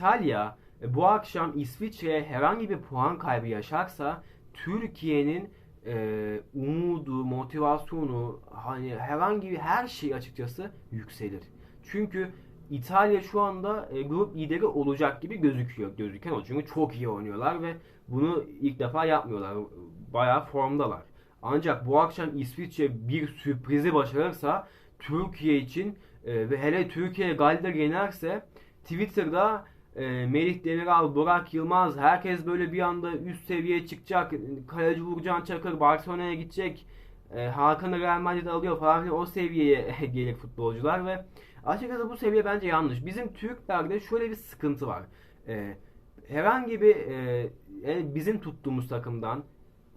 İtalya e, bu akşam İsviçre'ye herhangi bir puan kaybı yaşarsa Türkiye'nin e, umudu, motivasyonu, hani herhangi bir her şey açıkçası yükselir. Çünkü İtalya şu anda e, grup lideri olacak gibi gözüküyor. Gözüken o. Çünkü çok iyi oynuyorlar ve bunu ilk defa yapmıyorlar. Bayağı formdalar. Ancak bu akşam İsviçre bir sürprizi başarırsa Türkiye için e, ve hele Türkiye Galler yenerse Twitter'da e, Melih Demiral, Burak Yılmaz herkes böyle bir anda üst seviyeye çıkacak. Kaleci Uğurcan Çakır Barcelona'ya gidecek. E, Hakan'ı Real Madrid alıyor falan filan o seviyeye gelir futbolcular ve açıkçası bu seviye bence yanlış. Bizim Türklerde şöyle bir sıkıntı var. E, herhangi bir e, yani bizim tuttuğumuz takımdan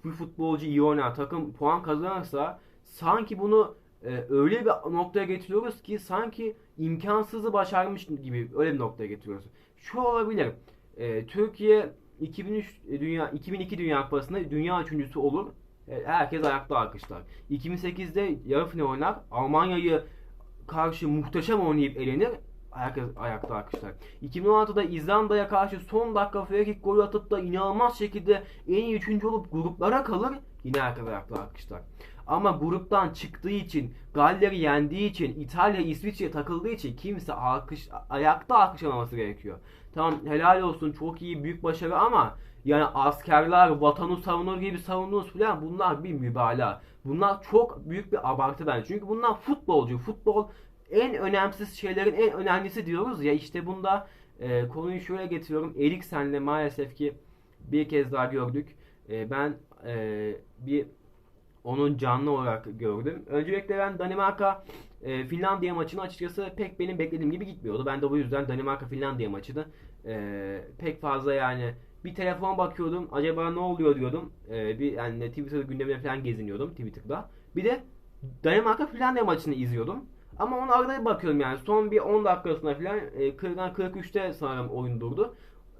bir futbolcu iyi oynar, takım puan kazanırsa sanki bunu e, öyle bir noktaya getiriyoruz ki sanki imkansızı başarmış gibi öyle bir noktaya getiriyoruz. Şu olabilir. E, Türkiye 2003 dünya 2002 Dünya Kupası'nda dünya üçüncüsü olur. E, herkes ayakta alkışlar. 2008'de yarı final oynar. Almanya'yı karşı muhteşem oynayıp elenir. Herkes ayakta alkışlar. 2016'da İzlanda'ya karşı son dakika free golü atıp da inanılmaz şekilde en iyi üçüncü olup gruplara kalır. Yine herkes ayakta alkışlar. Ama gruptan çıktığı için, Galler'i yendiği için, İtalya, İsviçre takıldığı için kimse alkış, ayakta alkışlamaması gerekiyor. Tamam helal olsun çok iyi büyük başarı ama yani askerler vatanı savunur gibi savunduğunuz falan bunlar bir mübalağa. Bunlar çok büyük bir abartı bence. Çünkü bunlar futbolcu. Futbol en önemsiz şeylerin en önemlisi diyoruz ya işte bunda e, konuyu şöyle getiriyorum. Eriksen'le maalesef ki bir kez daha gördük. E, ben e, bir onun canlı olarak gördüm. Öncelikle ben Danimarka e, Finlandiya maçını açıkçası pek benim beklediğim gibi gitmiyordu. Ben de bu yüzden Danimarka Finlandiya maçını e, pek fazla yani bir telefon bakıyordum. Acaba ne oluyor diyordum. E, bir yani Twitter gündemine falan geziniyordum Twitter'da. Bir de Danimarka Finlandiya maçını izliyordum. Ama onu arada bakıyorum yani son bir 10 dakikasına falan e, 40'dan 43'te sanırım oyun durdu.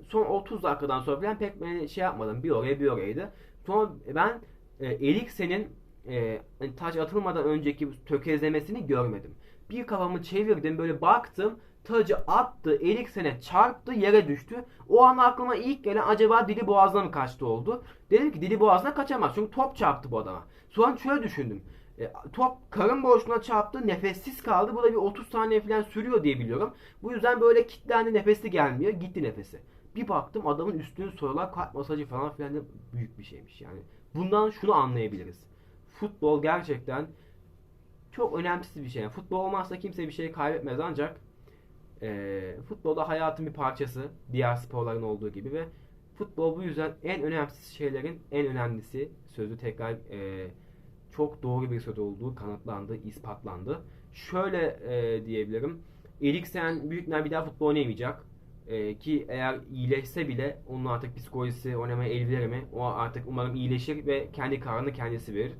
Son 30 dakikadan sonra falan pek beni şey yapmadım. Bir oraya bir oraydı. Sonra ben e, Eriksen'in e, taç atılmadan önceki tökezlemesini görmedim. Bir kafamı çevirdim böyle baktım tacı attı Eriksen'e çarptı yere düştü. O an aklıma ilk gelen acaba dili boğazına mı kaçtı oldu. Dedim ki dili boğazına kaçamaz çünkü top çarptı bu adama. Sonra şöyle düşündüm. E, top karın boşluğuna çarptı nefessiz kaldı. Bu da bir 30 saniye falan sürüyor diye biliyorum. Bu yüzden böyle kilitlendi nefesi gelmiyor. Gitti nefesi. Bir baktım adamın üstünü sorular kalp masajı falan filan büyük bir şeymiş yani. Bundan şunu anlayabiliriz. Futbol gerçekten çok önemsiz bir şey. Yani futbol olmazsa kimse bir şey kaybetmez ancak e, futbolda hayatın bir parçası. Diğer sporların olduğu gibi ve futbol bu yüzden en önemsiz şeylerin en önemlisi sözü tekrar e, çok doğru bir söz olduğu kanıtlandı, ispatlandı. Şöyle e, diyebilirim. Eriksen büyük bir daha futbol oynayamayacak. E, ki eğer iyileşse bile onun artık psikolojisi oynamaya el mi? O artık umarım iyileşir ve kendi kararını kendisi verir.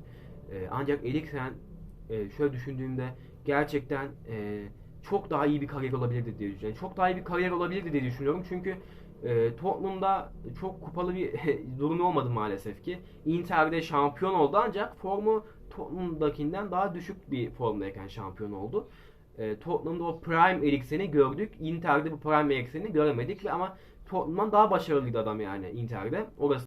E, ancak Eriksen e, şöyle düşündüğümde gerçekten e, çok daha iyi bir kariyer olabilirdi diye düşünüyorum. Çok daha iyi bir kariyer olabilirdi diye düşünüyorum. Çünkü e, Tottenham'da çok kupalı bir durumu olmadı maalesef ki. Inter'de şampiyon oldu ancak formu Tottenham'dakinden daha düşük bir formdayken şampiyon oldu. E, Tottenham'da o Prime Eriksen'i gördük. Inter'de bu Prime Eriksen'i göremedik ama Tottenham'dan daha başarılıydı adam yani Inter'de. Orası